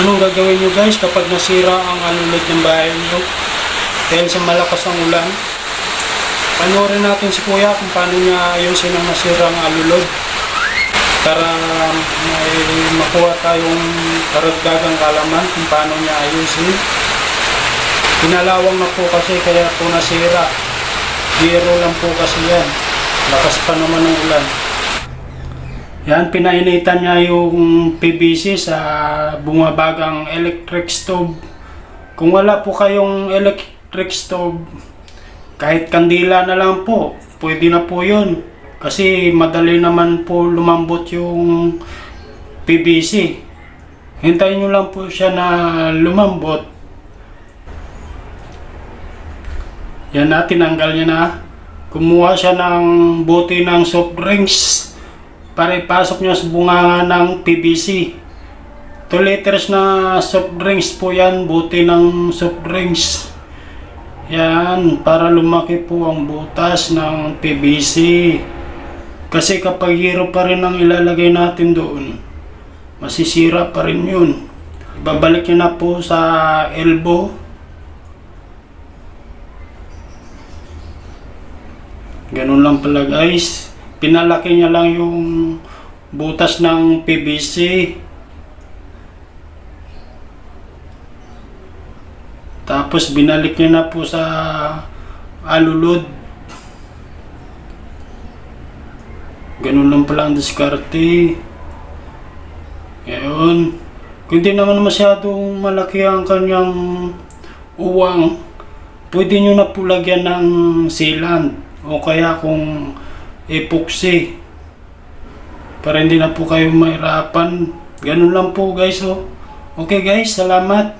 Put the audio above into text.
Anong gagawin nyo guys kapag nasira ang alulod ng bahay nyo? Dahil sa malakas ang ulan. Panoorin natin si kuya kung paano niya ayusin ang nasira ang alulod. Para may makuha tayong karagdagang kalaman kung paano niya ayusin. Pinalawang na po kasi kaya po nasira. Biro lang po kasi yan. Lakas pa naman ng ulan. Yan, pinainitan niya yung PVC sa bumabagang electric stove. Kung wala po kayong electric stove, kahit kandila na lang po, pwede na po yun. Kasi madali naman po lumambot yung PVC. Hintayin nyo lang po siya na lumambot. Yan na, tinanggal niya na. Kumuha siya ng bote ng soft drinks para ipasok niya sa bunganga ng PVC. 2 liters na soft drinks po yan, buti ng soft drinks. Yan, para lumaki po ang butas ng PVC. Kasi kapag hero pa rin ang ilalagay natin doon, masisira pa rin yun. Ibabalik niya na po sa elbow. Ganun lang pala guys. Pinalaki niya lang yung butas ng PVC. Tapos binalik niya na po sa alulod. Ganun lang pala ang diskarte. Ngayon, hindi naman masyadong malaki ang kanyang uwang, pwede nyo na po lagyan ng sealant o kaya kung epoxy para hindi na po kayo mahirapan. Ganun lang po guys. Oh. Okay guys, salamat.